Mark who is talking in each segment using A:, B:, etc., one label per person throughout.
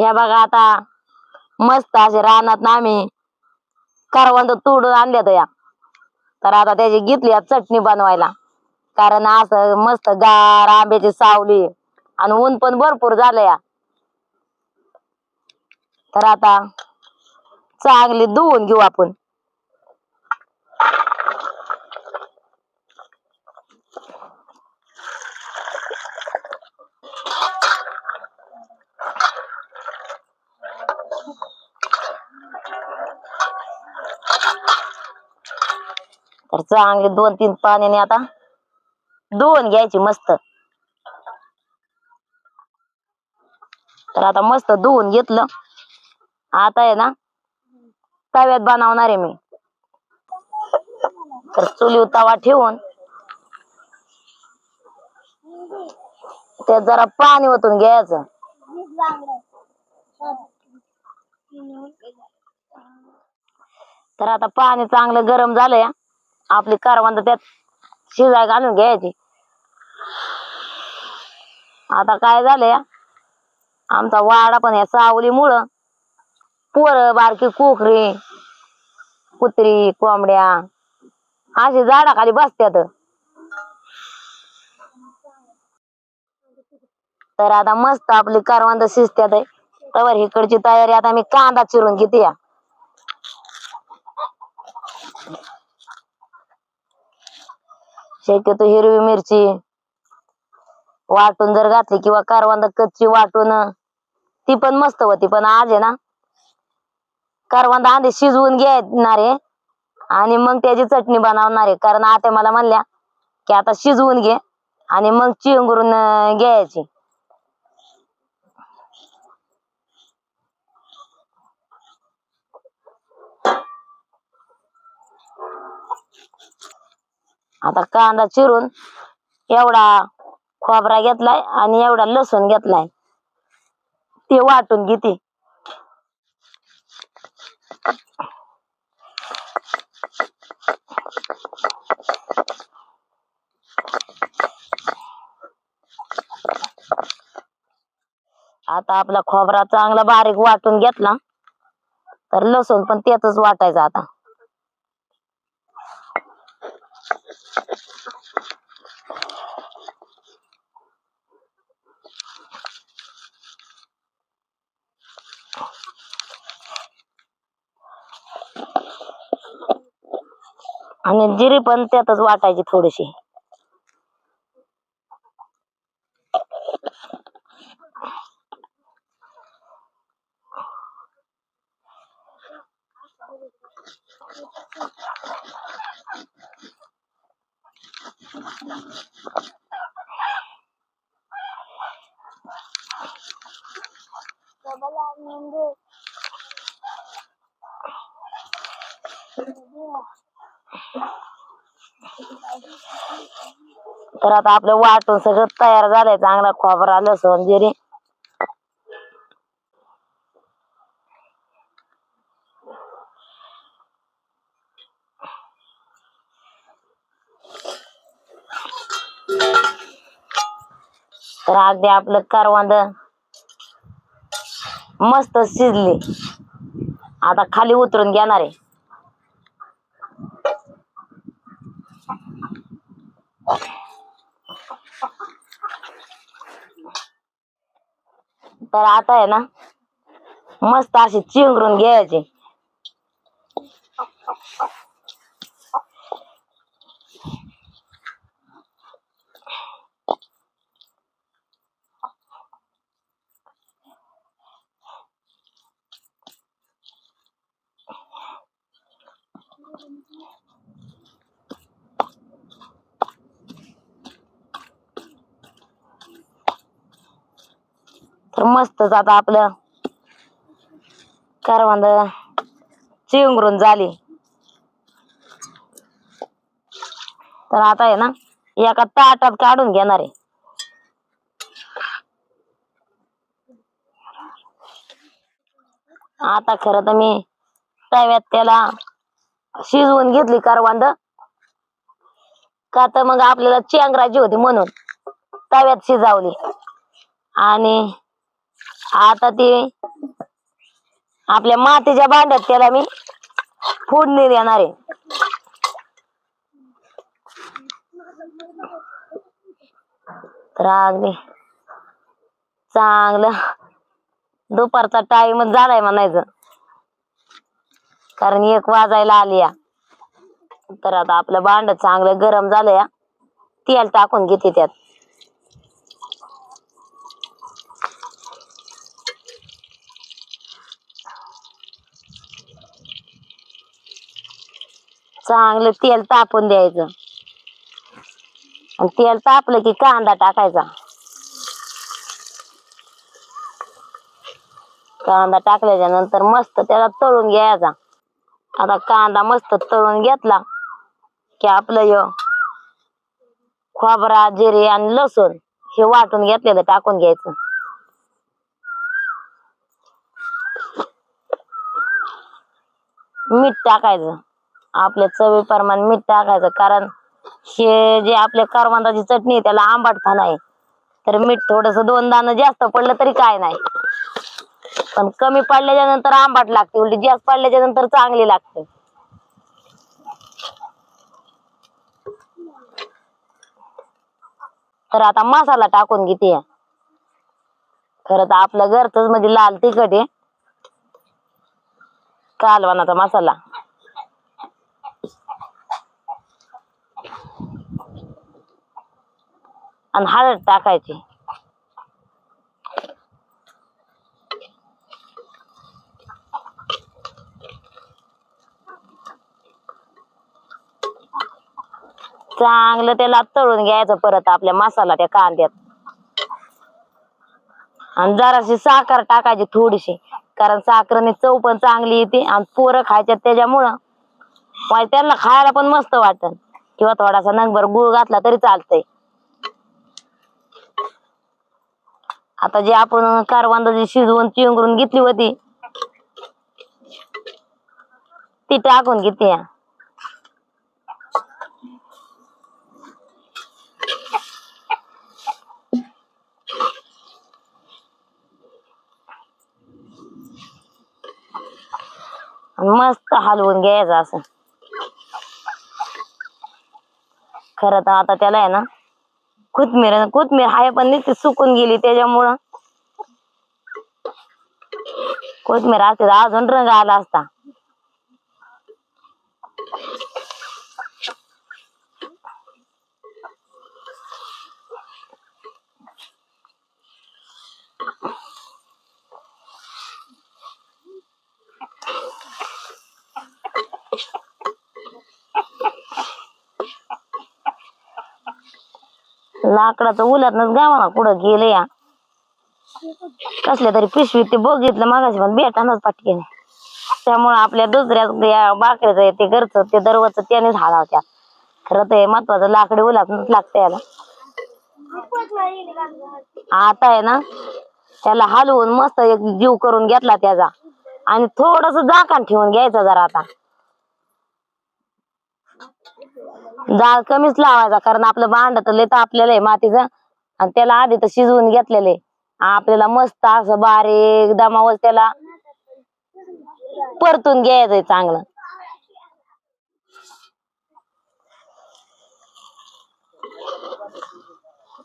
A: हे बघा आता. मस्त असे रानात ना आम्ही करवंद तोडून आणल्यात या. तर आता त्याची घेतली चटणी बनवायला. कारण असं मस्त गार आंब्याची सावली आणि ऊन पण भरपूर झालं या. तर आता चांगली धुवून घेऊ आपण. तर चांगले दोन तीन पाण्याने आता धुवून घ्यायची मस्त. तर आता मस्त धुवून घेतलं. आता आहे ना तव्यात बनवणार आहे मी. तर चुलीवर तवा ठेवून त्यात जरा पाणी ओतून घ्यायचं. तर आता पाणी चांगलं गरम झालंय. आपली करवंद त्यात शिजाय घालून घ्यायची. आता काय झालंय? आमचा वाडा पण या सावलीमुळं पोर बारकी कोकरी कुत्री कोंबड्या अशी झाडाखाली बसत्यात. तर आता मस्त आपली करवंद शिजत्यात. तवर इकडची तयारी आता मी कांदा चिरून घेते या. शक्यतो हिरवी मिरची वाटून जर घातली किंवा करवंदा कच्ची वाटून ती पण मस्त होती. पण आज आहे ना करवंदा आधी शिजवून घेणार आहे आणि मग त्याची चटणी बनवणार आहे. कारण आता मला म्हणल्या की आता शिजवून घे आणि मग चिंगरून घ्यायची. आता कांदा चिरून एवढा खोबरा घेतलाय आणि एवढा लसूण घेतलाय. ते वाटून घेते. आता आपला खोबरा चांगला बारीक वाटून घेतला तर लसूण पण त्यातच वाटायचं आता. आणि जिरी पण त्यातच वाटायची थोडीशी. तर आता आपलं वाटून सगळं तयार झालंय चांगला खोबरा लसूण जिरे. तर अगदी आपलं करवंद मस्त शिजली. आता खाली उतरून घेणार आहे. तर आता आहे ना मस्त अशी चिंगरून घ्यायचे. तर मस्तच आता आपलं. करवंद चिंगरून झाली. तर आता आहे ना एका ताटात काढून घेणार आहे. आता खरं तर मी तव्यात त्याला शिजवून घेतली करवंद. का तर मग आपल्याला चेंगराची होती म्हणून तव्यात शिजावली. आणि आता ते आपल्या मातीच्या भांड्यात त्याला मी फोडणी देणार आहे. तर चांगलं दुपारचा टाइमच झालाय म्हणायचं. कारण एक वाजायला आली या तर आता आपलं भांड चांगलं गरम झालं या तेल टाकून घेते त्यात. चांगलं तेल तापून द्यायचं. आणि तेल तापलं की कांदा टाकायचा. कांदा टाकल्याच्या नंतर मस्त त्याला तळून घ्यायचा. आता कांदा मस्त तळून घेतला की आपलं यो खोबरा जिरे आणि लसूण हे वाटून घेतलेलं टाकून घ्यायचं. मीठ टाकायचं. आपल्या चवीप्रमाणे मीठ टाकायचं. कारण हे जे आपल्या करवंदाची चटणी आहे त्याला आंबटपणा आहे तर मीठ थोडस दोन दाणं जास्त पडलं तरी काय नाही. पण कमी पडल्याच्या नंतर आंबट लागते. उलटी जास्त पडल्याच्या नंतर चांगली लागते. तर आता मसाला टाकून घेते खरं तर आपलं घरच म्हणजे लाल तिखट आहे. कालवानाचा मसाला. आणि हळद टाकायची. चांगलं त्याला तळून घ्यायचं परत आपल्या मसाला त्या कांद्यात. आणि जराशी साखर टाकायची थोडीशी कारण साखरेने चव पण चांगली येते आणि पोरं खायच्यात त्याच्यामुळं. म्हणजे त्यांना खायला पण मस्त वाटत. किंवा थोडासा नंगभर गुळ घातला तरी चालतंय. आता जे आपण कारवांदा जी शिजवून चिंगरून घेतली होती ती टाकून घेते. या मस्त हलवून घ्यायचं असं. खरं तर आता त्याला आहे ना कोथमीर कोथमीर आहे पण नुसती सुकून गेली त्याच्यामुळं. कोथमीर असते अजून रंग आला असता. लाकडाचं उलटनच गावाला कुठं गेले या? कसल्या तरी पिशवीत ते बघितलं मागाशी पण भेटानच पाठकेने त्यामुळे आपल्या दुसऱ्या बाकऱ्याचं ते घरचं ते दरवाजचं त्यानेच हाडावत्या खरं ते महत्वाचं लाकडी उलटनच लागतं याला. आता आहे ना त्याला हलवून मस्त एक जीव करून घेतला त्याचा. आणि थोडस झाकण ठेवून घ्यायचं जरा आता. जाळ कमीच लावायचा कारण आपलं भांड तर लय आपल्याला आहे मातीचं. आणि त्याला आधी तर शिजवून घेतलेलं. आहे आपल्याला मस्त असं बारीक दमावर त्याला परतून घ्यायचंय चांगलं.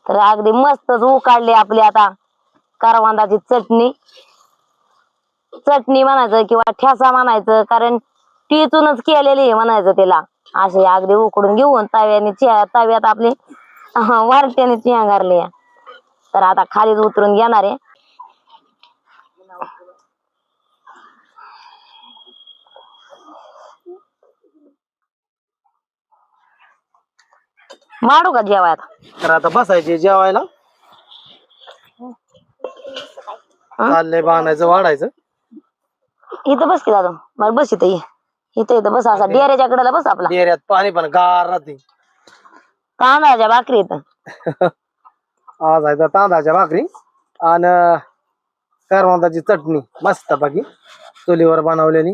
A: तर अगदी मस्तच उकाडली आपली आता करवंदाची चटणी. चटणी म्हणायचं किंवा ठेसा म्हणायचं कारण टिचूनच केलेली म्हणायचं त्याला असे अगदी उकडून घेऊन तव्याने चिया तव्यात आपली वारट्याने चियांगारली तर आता खालीच उतरून घेणार आहे. माडू का जेवायला?
B: तर आता बसायचे जेवायला. चाललंय बांधायचं वाढायचं.
A: इथं बस की दादा. मला बस इथं ये. इथं इथं बस असा डेऱ्याच्या कडेला बस आपला.
B: डेऱ्यात पाणी पण गार राहते.
A: तांदळाच्या भाकरी इथं.
B: आज आहे तर तांदळाच्या भाकरी आणि करवंदाची चटणी मस्त बाकी चुलीवर बनवलेली.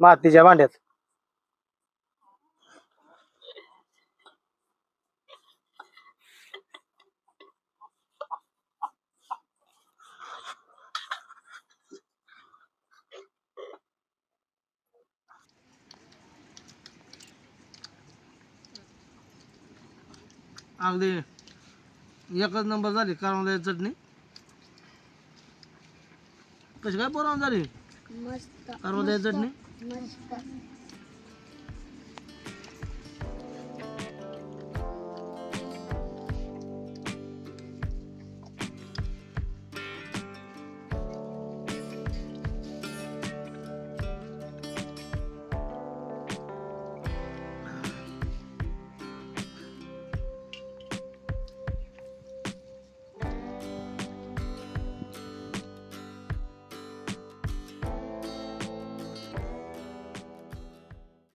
B: मातीच्या भांड्यात. अगदी एकच नंबर झाली करवंदाची चटणी. कशी काय बनवून झाली करवंदाची चटणी?